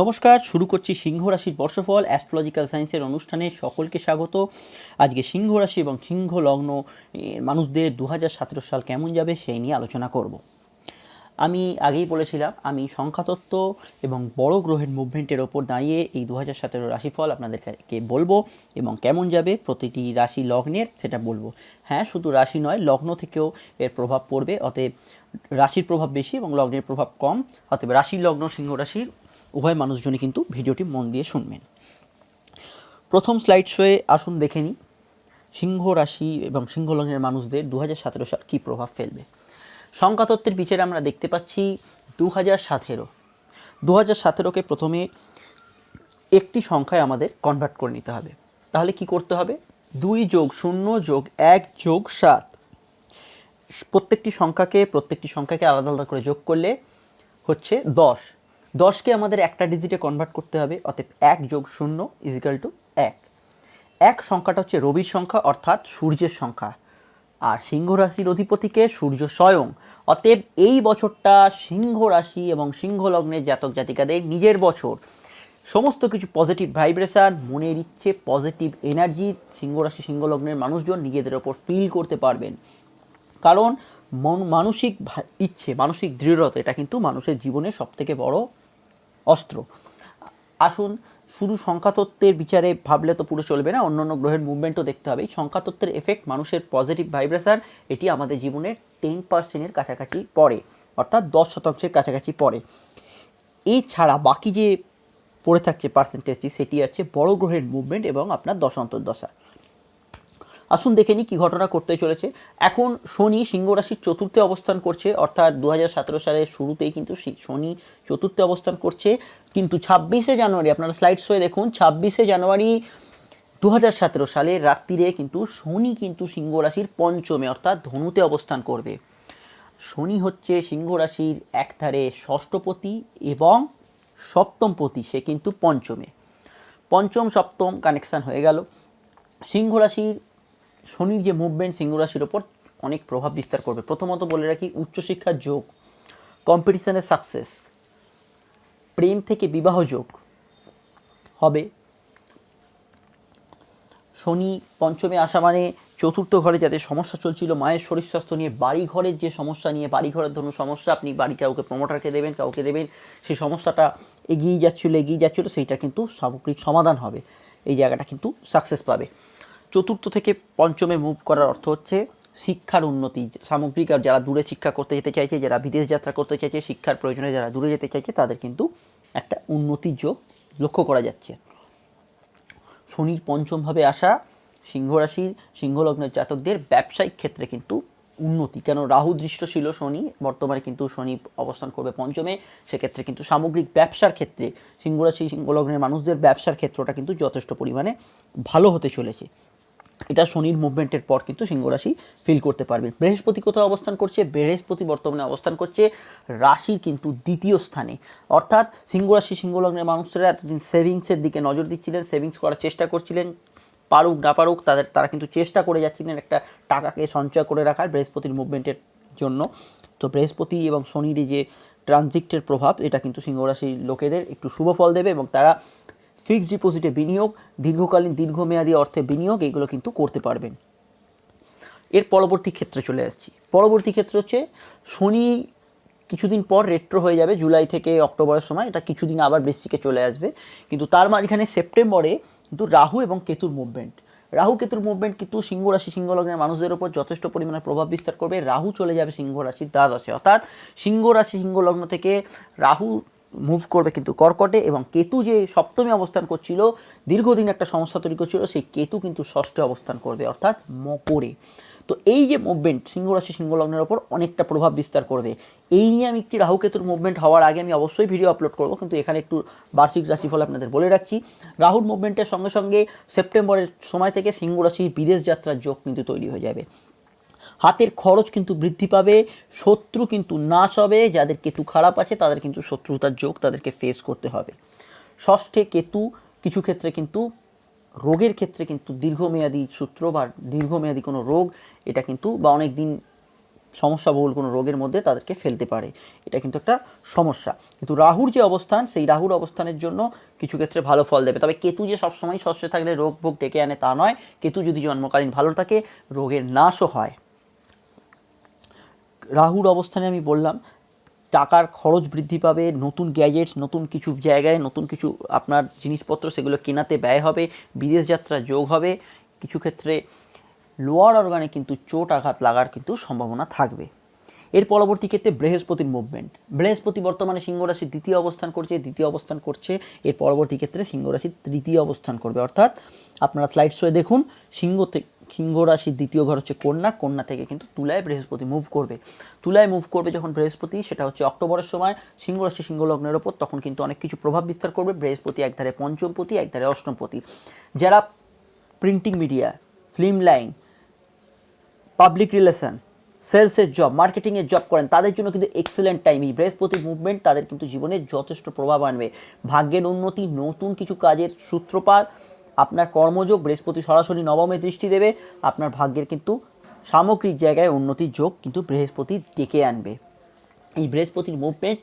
নমস্কার, শুরু করছি সিংহ রাশির বর্ষফল অ্যাস্ট্রোলজিক্যাল সায়েন্সের অনুষ্ঠানে সকলকে স্বাগত। আজকে সিংহ রাশি এবং সিংহ লগ্ন মানুষদের দু হাজার সতেরো সাল কেমন যাবে সেই নিয়ে আলোচনা করব। আমি আগেই বলেছিলাম, আমি সংখ্যাতত্ত্ব এবং বড় গ্রহের মুভমেন্টের ওপর দাঁড়িয়ে এই দু হাজার সতেরো রাশিফল আপনাদেরকে বলব এবং কেমন যাবে প্রতিটি রাশি লগ্নের সেটা বলব। হ্যাঁ শুধু রাশি নয়, লগ্ন থেকেও এর প্রভাব পড়বে, অতএব রাশির প্রভাব বেশি এবং লগ্নের প্রভাব কম, অতএব রাশি লগ্ন সিংহ রাশির উভয় মানুষজনই কিন্তু ভিডিওটি মন দিয়ে শুনবেন। প্রথম স্লাইড শোয়ে আসুন দেখে নিই। সিংহ রাশি এবং সিংহ লগ্নের মানুষদের দু হাজার সতেরো সাল কী প্রভাব ফেলবে? সংখ্যাতত্ত্বের বিচারে আমরা দেখতে পাচ্ছি দু হাজার সতেরো। দু হাজার সতেরোকে প্রথমে একটি সংখ্যায় আমাদের কনভার্ট করে নিতে হবে। তাহলে কি করতে হবে? দুই যোগ শূন্য যোগ এক যোগ সাত। প্রত্যেকটি সংখ্যাকে প্রত্যেকটি সংখ্যাকে আলাদা আলাদা করে যোগ করলে হচ্ছে দশ। দশকে আমাদের একটা ডিজিটে কনভার্ট করতে হবে, অতএব এক যোগ শূন্য ইজিক্যাল টু এক। এক সংখ্যাটা হচ্ছে রবির সংখ্যা, অর্থাৎ সূর্যের সংখ্যা। আর সিংহ রাশির অধিপতিকে সূর্য স্বয়ং। অতএব এই বছরটা সিংহ রাশি এবং সিংহ লগ্নের জাতক জাতিকাদের নিজের বছর। সমস্ত কিছু পজিটিভ ভাইব্রেশন মনের ইচ্ছে পজিটিভ এনার্জি সিংহ রাশি, সিংহ মানুষজন নিজেদের ওপর ফিল করতে পারবেন। কারণ মন, মানসিক ইচ্ছে, মানসিক দৃঢ়তা, এটা কিন্তু মানুষের জীবনের সবথেকে বড় অস্ত্র। আসুন, শুধু সংখ্যাতত্ত্বের বিচারে ভাবলে তো পুরো চলবে না, অন্যান্য গ্রহের মুভমেন্টও দেখতে হবে। এই সংখ্যাতত্ত্বের এফেক্ট মানুষের পজিটিভ ভাইব্রেশন এটি আমাদের জীবনের টেন পার্সেন্টের কাছাকাছি পড়ে, অর্থাৎ দশ শতাংশের কাছাকাছি পড়ে। এছাড়া বাকি যে পড়ে থাকছে পার্সেন্টেজটি সেটি আছে বড় গ্রহের মুভমেন্ট এবং আপনার দশান্তর দশা। আসুন দেখে নিই কী ঘটনা করতে চলেছে। এখন শনি সিংহ রাশির চতুর্থে অবস্থান করছে, অর্থাৎ দু হাজার সতেরো সালের শুরুতেই কিন্তু শনি চতুর্থে অবস্থান করছে। কিন্তু ছাব্বিশে জানুয়ারি, আপনারা স্লাইডস হয়ে দেখুন, ছাব্বিশে জানুয়ারি দু হাজার সালের রাত্রিরে কিন্তু শনি কিন্তু সিংহ রাশির পঞ্চমে, অর্থাৎ ধনুতে অবস্থান করবে। শনি হচ্ছে সিংহ রাশির একধারে ষষ্ঠপতি এবং সপ্তমপতি, সে কিন্তু পঞ্চমে। পঞ্চম, সপ্তম কানেকশান হয়ে গেল। সিংহ রাশির শনির যে মুভমেন্ট সিংহ রাশির ওপর অনেক প্রভাব বিস্তার করবে। প্রথমত বলে রাখি উচ্চশিক্ষার যোগ কম্পিটিশনের সাকসেস প্রেম থেকে বিবাহ যোগ হবে। শনি পঞ্চমে আসা মানে চতুর্থ ঘরে যাদের সমস্যা চলছিল, মায়ের শরীর স্বাস্থ্য নিয়ে বাড়ি ঘরের যে সমস্যা নিয়ে বাড়ি ঘরের ধরুন সমস্যা, আপনি বাড়ি কাউকে প্রমোটারকে দেবেন, কাউকে দেবেন, সেই সমস্যাটা এগিয়ে যাচ্ছিল এগিয়ে যাচ্ছিল, সেইটা কিন্তু সামগ্রিক সমাধান হবে। এই জায়গাটা কিন্তু সাকসেস পাবে। চতুর্থ থেকে পঞ্চমে মুভ করার অর্থ হচ্ছে শিক্ষার উন্নতি। সামগ্রিক আর যারা দূরে শিক্ষা করতে যেতে চাইছে, যারা বিদেশ যাত্রা করতে চাইছে, শিক্ষার প্রয়োজনে যারা দূরে যেতে চাইছে, তাদের কিন্তু একটা উন্নতির যোগ লক্ষ্য করা যাচ্ছে। শনির পঞ্চমভাবে আসা সিংহ রাশির সিংহলগ্নের জাতকদের ব্যবসায়িক ক্ষেত্রে কিন্তু উন্নতি। কেন? রাহু দৃষ্ট ছিল শনি, বর্তমানে কিন্তু শনি অবস্থান করবে পঞ্চমে। সেক্ষেত্রে কিন্তু সামগ্রিক ব্যবসার ক্ষেত্রে সিংহরাশি সিংহলগ্নের মানুষদের ব্যবসার ক্ষেত্রটা কিন্তু যথেষ্ট পরিমাণে ভালো হতে চলেছে। এটা শনির মুভমেন্টের পর কিন্তু সিংহ রাশি ফিল করতে পারবে। বৃহস্পতি কোথাও অবস্থান করছে? বৃহস্পতি বর্তমানে অবস্থান করছে রাশির কিন্তু দ্বিতীয় স্থানে। অর্থাৎ সিংহ রাশি, সিংহ লগ্নের মানুষরা এতদিন সেভিংসের দিকে নজর দিচ্ছিলেন সেভিংস করার চেষ্টা করছিলেন। পারুক, না পারুক, তাদের, তারা কিন্তু চেষ্টা করে যাচ্ছিলেন একটা টাকাকে সঞ্চয় করে রাখার বৃহস্পতির মুভমেন্টের জন্য। তো বৃহস্পতি এবং শনির যে ট্রানজিক্টের প্রভাব, এটা কিন্তু সিংহরাশির লোকেদের একটু শুভ ফল দেবে এবং তারা ফিক্সড ডিপোজিটে বিনিয়োগ, দীর্ঘকালীন দীর্ঘমেয়াদী অর্থে বিনিয়োগ, এগুলো কিন্তু করতে পারবেন। এর পরবর্তী ক্ষেত্রে চলে আসছি। পরবর্তী ক্ষেত্র হচ্ছে শনি কিছুদিন পর রেট্রো হয়ে যাবে, জুলাই থেকে অক্টোবরের সময়। এটা কিছুদিন আবার বৃষ্টিকে চলে আসবে। কিন্তু তার মাঝখানে সেপ্টেম্বরে কিন্তু রাহু এবং কেতুর মুভমেন্ট রাহু, কেতুর মুভমেন্ট কিন্তু সিংহ রাশি, সিংহ লগ্নের মানুষদের উপর যথেষ্ট পরিমাণে প্রভাব বিস্তার করবে। রাহু চলে যাবে সিংহ রাশির দ্বাদশে। অর্থাৎ সিংহ রাশি, সিংহ লগ্ন থেকে রাহু মুভ করবে কিন্তু কর্কটে এবং কেতু যে সপ্তমী অবস্থান করছিল, দীর্ঘদিন একটা সমস্যা তৈরি করছিল, সেই কেতু কিন্তু ষষ্ঠে অবস্থান করবে, অর্থাৎ মকরে। তো এই যে মুভমেন্ট সিংহ রাশি, সিংহ লগ্নের ওপর অনেকটা প্রভাব বিস্তার করবে। এই নিয়ে আমি একটি রাহু কেতুর মুভমেন্ট হওয়ার আগে আমি অবশ্যই ভিডিও আপলোড করব, কিন্তু এখানে একটু বার্ষিক রাশিফল আপনাদের বলে রাখছি। রাহুর মুভমেন্টের সঙ্গে সঙ্গে সেপ্টেম্বরের সময় থেকে সিংহ রাশির বিদেশ যাত্রার যোগ কিন্তু তৈরি হয়ে যাবে। হাতের খরচ কিন্তু বৃদ্ধি পাবে, শত্রু কিন্তু নাশ হবে, যাদের কেতু খারাপ আছে তাদের কিন্তু শত্রুতার যোগ তাদেরকে ফেস করতে হবে। ষষ্ঠে কেতু, কিছু ক্ষেত্রে কিন্তু রোগের ক্ষেত্রে কিন্তু দীর্ঘমেয়াদী সূত্র বা দীর্ঘমেয়াদী কোনো রোগ, এটা কিন্তু বা অনেক দিন সমস্যা বহুল কোনো রোগের মধ্যে তাদেরকে ফেলতে পারে। এটা কিন্তু একটা সমস্যা। কিন্তু রাহুর যে অবস্থান, সেই রাহুর অবস্থানের জন্য কিছু ক্ষেত্রে ভালো ফল দেবে। তবে কেতু যে সবসময় শস্যে থাকলে রোগ ভোগ ডেকে আনে তা নয়। কেতু যদি জন্মকালীন ভালো থাকে, রোগের নাশও হয়। রাহুর অবস্থানে আমি বললাম, টাকার খরচ বৃদ্ধি পাবে, নতুন গ্যাজেটস নতুন কিছু জায়গায়, নতুন কিছু আপনার জিনিসপত্র সেগুলো কেনাতে ব্যয় হবে, বিদেশ যাত্রা যোগ হবে, কিছু ক্ষেত্রে লোয়ার অর্গানে কিন্তু চোট আঘাত লাগার কিন্তু সম্ভাবনা থাকবে। এর পরবর্তী ক্ষেত্রে বৃহস্পতির মুভমেন্ট বৃহস্পতি বর্তমানে সিংহ রাশির দ্বিতীয় অবস্থান করছে, দ্বিতীয় অবস্থান করছে, এর পরবর্তী ক্ষেত্রে সিংহ রাশির তৃতীয় অবস্থান করবে। অর্থাৎ আপনারা স্লাইড শোয়ে দেখুন, সিংহ থেকে সিংহ রাশির দ্বিতীয় ঘর হচ্ছে কন্যা কন্যা থেকে কিন্তু তুলায় বৃহস্পতি মুভ করবে। তুলায় মুভ করবে যখন বৃহস্পতি, সেটা হচ্ছে অক্টোবরের সময়, সিংহ রাশি, সিংহ লগ্নের ওপর তখন কিন্তু অনেক কিছু প্রভাব বিস্তার করবে। বৃহস্পতি একধারে পঞ্চমপতি একধারে অষ্টমপতি। যারা printing media film line public relation সেলসের job মার্কেটিংয়ের জব করেন, তাদের জন্য কিন্তু এক্সেলেন্ট টাইম এই বৃহস্পতির মুভমেন্ট তাদের কিন্তু জীবনে যথেষ্ট প্রভাব আনবে। ভাগ্যের উন্নতি, নতুন কিছু কাজের সূত্রপাত আপনার কর্মযোগ বৃহস্পতি সরাসরি নবমে দৃষ্টি দেবে, আপনার ভাগ্যের কিন্তু সামগ্রিক জায়গায় উন্নতির যোগ কিন্তু বৃহস্পতি ডেকে আনবে। এই বৃহস্পতির মুভমেন্ট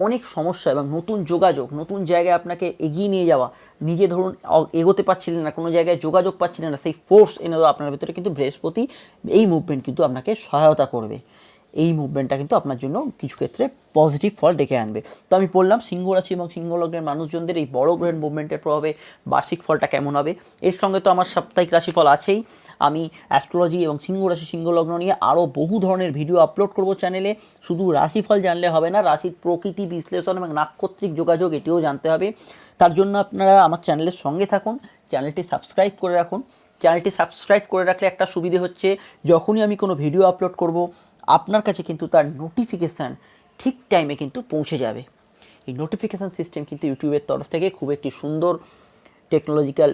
অনেক সমস্যা এবং নতুন যোগাযোগ, নতুন জায়গায় আপনাকে এগিয়ে নিয়ে যাওয়া, নিজে ধরুন এগোতে পারছিলেন না, কোনো জায়গায় যোগাযোগ পাচ্ছিলেন না, সেই ফোর্স এনে দেওয়া আপনার ভিতরে কিন্তু বৃহস্পতি এই মুভমেন্ট কিন্তু আপনাকে সহায়তা করবে। এই মুভমেন্টটা কিন্তু আপনার জন্য কিছু ক্ষেত্রে পজিটিভ ফল ডেকে আনবে। তো আমি বললাম, সিংহ রাশি এবং সিংহ লগ্নের মানুষজনদের এই বড় গ্রহের মুভমেন্টের প্রভাবে বার্ষিক ফলটা কেমন হবে? এর সঙ্গে তো আমার সাপ্তাহিক রাশিফল আছেই। আমি অ্যাস্ট্রোলজি এবং সিংহ রাশি, সিংহ লগ্ন নিয়ে আরও বহু ধরনের ভিডিও আপলোড করব চ্যানেলে শুধু রাশিফল জানলে হবে না, রাশির প্রকৃতি বিশ্লেষণ এবং নাক্ষত্রিক যোগাযোগ এটিও জানতে হবে। তার জন্য আপনারা আমার চ্যানেলের সঙ্গে থাকুন চ্যানেলটি সাবস্ক্রাইব করে রাখুন। চ্যানেলটি সাবস্ক্রাইব করে রাখলে একটা সুবিধে হচ্ছে, যখনই আমি কোনো ভিডিও আপলোড করব আপনার কাছে কিন্তু তার নোটিফিকেশান ঠিক টাইমে কিন্তু পৌঁছে যাবে। এই নোটিফিকেশান সিস্টেম কিন্তু ইউটিউবের তরফ থেকে খুব একটি সুন্দর টেকনোলজিক্যাল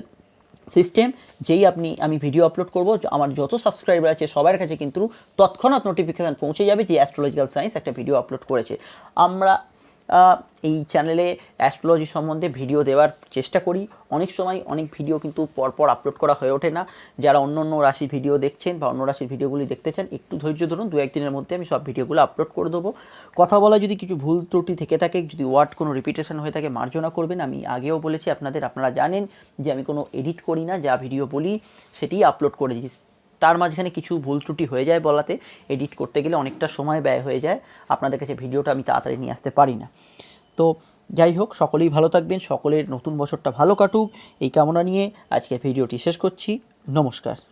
সিস্টেম যেই আপনি, আমি ভিডিও আপলোড করব আমার যত সাবস্ক্রাইবার আছে, সবার কাছে কিন্তু তৎক্ষণাৎ নোটিফিকেশান পৌঁছে যাবে যে অ্যাস্ট্রোলজিক্যাল সায়েন্স একটা ভিডিও আপলোড করেছে। আমরা এই চ্যানেলে অ্যাস্ট্রোলজি সম্বন্ধে ভিডিও দেওয়ার চেষ্টা করি। অনেক সময় অনেক ভিডিও কিন্তু পরপর আপলোড করা হয়ে ওঠে না। যারা অন্য অন্য রাশির ভিডিও দেখছেন বা অন্য রাশির ভিডিওগুলি দেখতে চান, একটু ধৈর্য ধরুন দু একদিনের মধ্যে আমি সব ভিডিওগুলো আপলোড করে দেবো। কথা বলা যদি কিছু ভুল ত্রুটি থেকে থাকে, যদি ওয়ার্ড কোনো রিপিটেশন হয়ে থাকে, মার্জনা করবেন। আমি আগেও বলেছি, আপনাদের, আপনারা জানেন যে আমি কোনো এডিট করি না। যা ভিডিও বলি সেটি আপলোড করে দিই তার মাঝখানে কিছু ভুল ত্রুটি হয়ে যায় বলাতে এডিট করতে গেলে অনেকটা সময় ব্যয় হয়ে যায়। আপনাদের কাছে ভিডিওটা আমি তাড়াতাড়ি নিয়ে আসতে পারি না। তো যাই হোক, সকলেই ভালো থাকবেন, সকলের নতুন বছরটা ভালো কাটুক। এই কামনা নিয়ে আজকের ভিডিওটি শেষ করছি। নমস্কার।